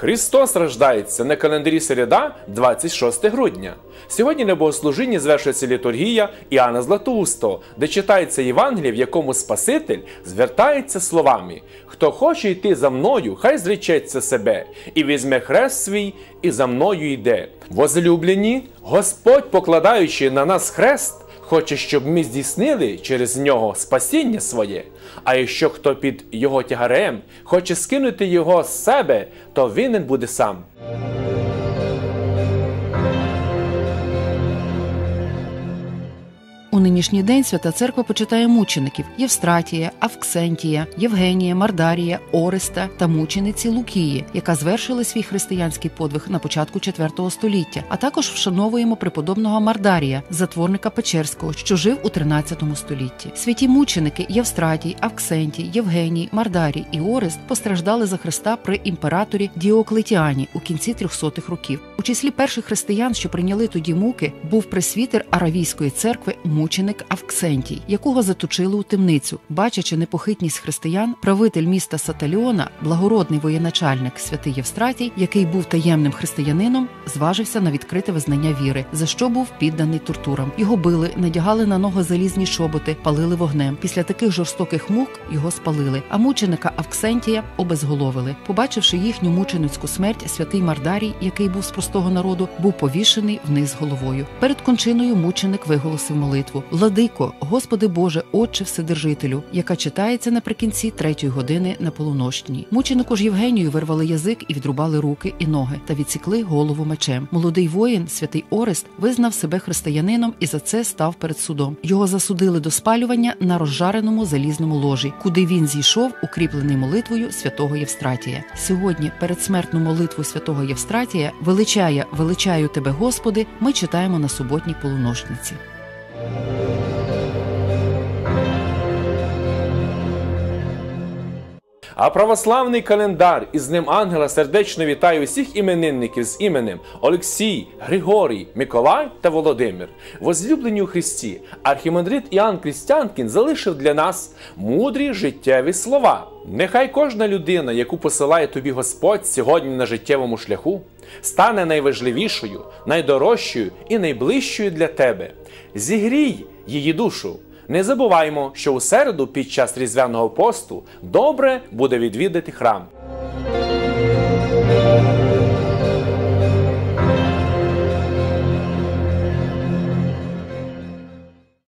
Христос рождається на календарі середа 26 грудня. Сьогодні на богослужінні звершується літургія Іоанна Златоустого, де читається Євангеліє, в якому Спаситель звертається словами: Хто хоче йти за мною, хай зречеться себе, і візьме хрест свій, і за мною йде. Возлюблені, Господь, покладаючи на нас хрест, хоче, щоб ми здійснили через нього спасіння своє. А якщо хто під його тягарем хоче скинути його з себе, то винен буде сам. Нинішній день свята церква почитає мучеників Євстратія, Авксентія, Євгенія, Мардарія, Ореста та мучениці Лукії, яка звершила свій християнський подвиг на початку IV століття. А також вшановуємо преподобного Мардарія, затворника Печерського, що жив у 13 столітті. Святі мученики Євстратій, Авксентій, Євгеній, Мардарій і Орест постраждали за Христа при імператорі Діоклетіані у кінці 300-х років. У числі перших християн, що прийняли тоді муки, був пресвітер Аравійської церкви мученик Авксентій, якого заточили у темницю. Бачачи непохитність християн, правитель міста Саталіона, благородний воєначальник святий Євстратій, який був таємним християнином, зважився на відкрите визнання віри, за що був підданий тортурам. Його били, надягали на ноги залізні шоботи, палили вогнем. Після таких жорстоких мук його спалили. А мученика Авксентія обезголовили. Побачивши їхню мученицьку смерть, святий Мардарій, який був з простого народу, був повішений вниз головою. Перед кончиною мученик виголосив молитву. Владико, Господи Боже, Отче Вседержителю, яка читається наприкінці третьої години на полунощній. Мученику ж Євгенію вирвали язик і відрубали руки і ноги та відсікли голову мечем. Молодий воїн, святий Орест, визнав себе християнином і за це став перед судом. Його засудили до спалювання на розжареному залізному ложі, куди він зійшов, укріплений молитвою святого Євстратія. Сьогодні передсмертну молитву святого Євстратія величає, величаю тебе, Господи. Ми читаємо на суботній полуношниці. Thank you. А православний календар із ним ангела сердечно вітає усіх іменинників з іменем Олексій, Григорій, Миколай та Володимир. Возлюблені у Христі, архімандрит Іоанн Крістянкін залишив для нас мудрі життєві слова. Нехай кожна людина, яку посилає тобі Господь сьогодні на життєвому шляху, стане найважливішою, найдорожчою і найближчою для тебе. Зігрій її душу. Не забуваймо, що у середу під час різдвяного посту добре буде відвідати храм.